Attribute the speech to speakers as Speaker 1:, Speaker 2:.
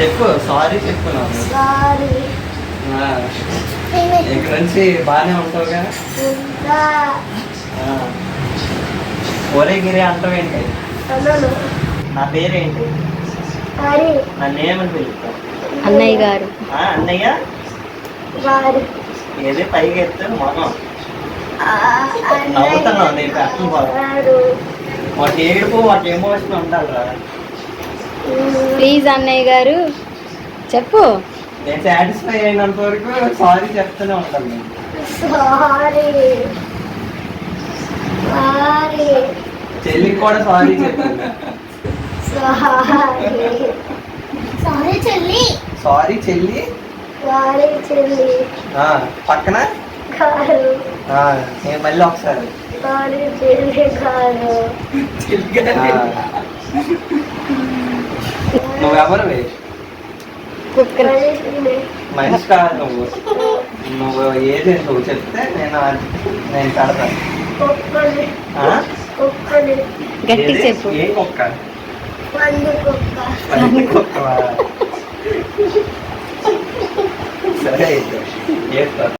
Speaker 1: చెప్పు సారీ చెప్పు నాకు.
Speaker 2: సారీ
Speaker 1: ఆ, ఇక నుంచి బాగానే ఉంటావుగా. ఒరే గిరి అంటావేంటి నా పేరేంటి?
Speaker 2: హరి.
Speaker 1: నన్ను ఏమని పిలుస్తావు.
Speaker 3: అన్నయ్య గారు.
Speaker 1: ఆ, అన్నయ్య? ఏది? పైకి ఎత్తు మనం
Speaker 2: ఆ,
Speaker 1: నవ్వుతున్నావు నీకు అర్థం వాటి ఏడుపు వాటి ఎమోషన్ ఉండాలిరా.
Speaker 3: ప్లీజ్ అన్నయ్య గారు చెప్పు.
Speaker 1: నేను సాటిస్ఫై అయినంత వరకు సారీ చెప్తూనే ఉంటాను. నేను
Speaker 2: సారీ సారీ
Speaker 1: చెల్లికి కూడా సారీ చెప్తున్నా
Speaker 2: సారీ సారీ చెల్లి.
Speaker 1: సారీ చెల్లి.
Speaker 2: సారీ చెల్లి.
Speaker 1: ఆ, పక్కన? ఆ, నేను మళ్ళీ ఒకసారి.
Speaker 2: సారీ చెల్లి గారు.
Speaker 1: ఆ. నువ్వెవరివి మనిషి కాదు నువ్వు. నువ్వు ఏది నువ్వు చెప్తే నేను నేను కడతాను.
Speaker 3: గట్టి? చెప్పు.
Speaker 1: ఏ కుక్క?
Speaker 2: కుక్క?
Speaker 1: సరే అయితే